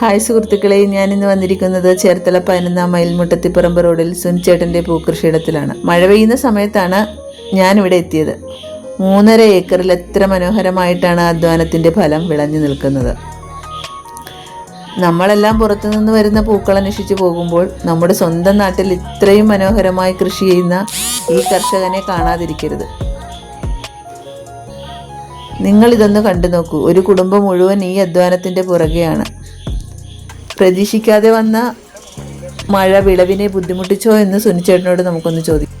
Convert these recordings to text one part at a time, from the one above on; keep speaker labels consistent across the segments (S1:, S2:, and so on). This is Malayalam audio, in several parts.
S1: ഹായ് സുഹൃത്തുക്കളെ ഞാൻ ഇന്ന് വന്നിരിക്കുന്നത് ചേർത്തല പതിനൊന്നാം മൈൽ മുട്ടത്തിപ്പറമ്പ് റോഡിൽ സുനിച്ചേട്ടന്റെ പൂക്കൃഷിയിടത്തിലാണ്. മഴ പെയ്യുന്ന സമയത്താണ് ഞാനിവിടെ എത്തിയത്. മൂന്നര ഏക്കറിൽ എത്ര മനോഹരമായിട്ടാണ് അധ്വാനത്തിന്റെ ഫലം വിളഞ്ഞു നിൽക്കുന്നത്. നമ്മളെല്ലാം പുറത്തുനിന്ന് വരുന്ന പൂക്കൾ അന്വേഷിച്ച് പോകുമ്പോൾ നമ്മുടെ സ്വന്തം നാട്ടിൽ ഇത്രയും മനോഹരമായി കൃഷി ചെയ്യുന്ന ഈ കർഷകനെ കാണാതിരിക്കരുത്. നിങ്ങളിതൊന്ന് കണ്ടു നോക്കൂ. ഒരു കുടുംബം മുഴുവൻ ഈ അധ്വാനത്തിന്റെ പുറകെയാണ്. പ്രതീക്ഷിക്കാതെ വന്ന മഴ വിളവിനെ ബുദ്ധിമുട്ടിച്ചോ എന്ന് സുനിച്ചേട്ടനോട് നമുക്കൊന്ന് ചോദിക്കാം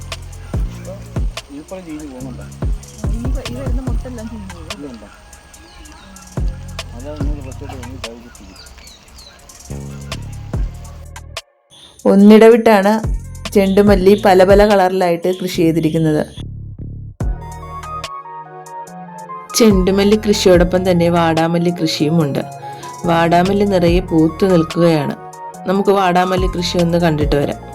S1: ഒന്നിടവിട്ടാണ് ചെണ്ടുമല്ലി പല പല കളറിലായിട്ട് കൃഷി ചെയ്തിരിക്കുന്നത്. ചെണ്ടുമല്ലി കൃഷിയോടൊപ്പം തന്നെ വാടാമല്ലി കൃഷിയുമുണ്ട്. വാടാമല്ലി നിറയെ പൂത്തു നിൽക്കുകയാണ്. നമുക്ക് വാടാമല്ലി കൃഷി ഒന്ന് കണ്ടിട്ട് വരാം.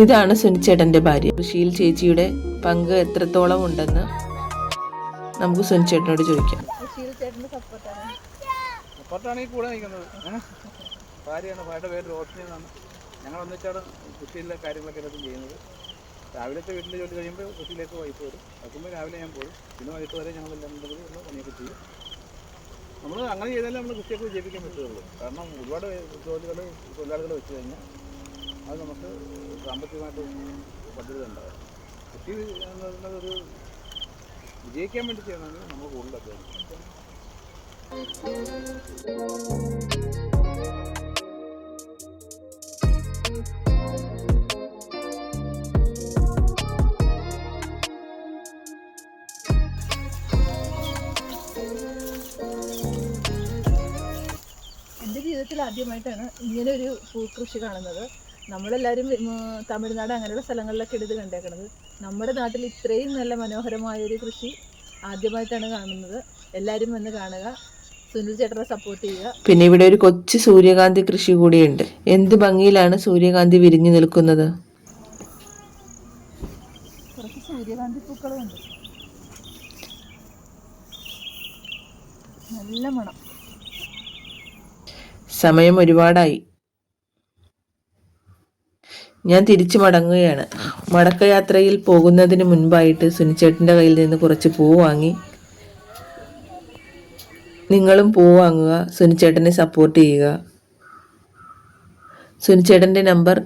S1: ഇതാണ് സുനിച്ചേട്ടന്റെ ഭാര്യ. കൃഷിയിൽ ചേച്ചിയുടെ പങ്ക് എത്രത്തോളം ഉണ്ടെന്ന് നമുക്ക് സുനിച്ചേട്ടനോട് ചോദിക്കാം.
S2: സപ്പോർട്ടാണ് ഈ കൂടെ നിൽക്കുന്നത്? ഭാര്യയാണ്. ഭാര്യയുടെ പേര് റോഷ്നി എന്നാണ്. ഞങ്ങൾ ഒന്നിച്ചാണ് കൃഷിയിലെ കാര്യങ്ങളൊക്കെ എല്ലാത്തും ചെയ്യുന്നത്. രാവിലത്തെ വീട്ടിൽ ജോലി കഴിയുമ്പോൾ കൃഷിയിലേക്ക് വൈകിട്ട് വരും. അതുമ്പോൾ രാവിലെ ഞാൻ പോകും. പിന്നെ വൈകിട്ട് വരെ ഞങ്ങൾ എല്ലാം ഉള്ള പണിയൊക്കെ ചെയ്യും. നമ്മൾ അങ്ങനെ ചെയ്താലേ നമ്മൾ കൃഷിയൊക്കെ വിജയിപ്പിക്കാൻ പറ്റുള്ളൂ. കാരണം ഒരുപാട് ജോലികൾ തൊഴിലാളികൾ വെച്ച് കഴിഞ്ഞാൽ അത് നമുക്ക് സാമ്പത്തികമായിട്ട് പദ്ധതി ഉണ്ടാകും കൃഷി എന്ന് പറയുന്നത് ഒരു വിജയിക്കാൻ വേണ്ടി ചെയ്യണമെങ്കിൽ നമ്മൾ കൂടുതൽ അധ്വാനിക്കും
S3: എന്റെ ജീവിതത്തിൽ ആദ്യമായിട്ടാണ് ഇങ്ങനെ ഒരു പൂക്കൃഷി കാണുന്നത്. നമ്മളെല്ലാവരും തമിഴ്നാട് അങ്ങനെയുള്ള സ്ഥലങ്ങളിലൊക്കെ എടുത്ത് കണ്ടേക്കണത്. നമ്മുടെ നാട്ടിൽ ഇത്രയും നല്ല മനോഹരമായ ഒരു കൃഷി ആദ്യമായിട്ടാണ് കാണുന്നത്. എല്ലാവരും വന്ന് കാണുക സുനിൽ ചേട്ടനെ സപ്പോർട്ട് ചെയ്യുക.
S1: പിന്നെ ഇവിടെ ഒരു കൊച്ചു സൂര്യകാന്തി കൃഷി കൂടിയുണ്ട്. എന്ത് ഭംഗിയിലാണ് സൂര്യകാന്തി വിരിഞ്ഞു നിൽക്കുന്നത്?
S3: കുറച്ച് സൂര്യകാന്തി പൂക്കളുണ്ട്. നല്ല മണം.
S1: സമയം ഒരുപാടായി. ഞാൻ തിരിച്ചു മടങ്ങുകയാണ്. മടക്കയാത്രയിൽ പോകുന്നതിന് മുൻപായിട്ട് സുനിച്ചേട്ടന്റെ കയ്യിൽ നിന്ന് കുറച്ച് പൂ വാങ്ങി നിങ്ങളും പൂ വാങ്ങുക സുനിച്ചേട്ടനെ സപ്പോർട്ട് ചെയ്യുക. സുനിച്ചേട്ടന്റെ നമ്പർ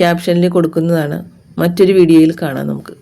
S1: ക്യാപ്ഷനിൽ കൊടുക്കുന്നതാണ്. മറ്റൊരു വീഡിയോയിൽ കാണാം നമുക്ക്.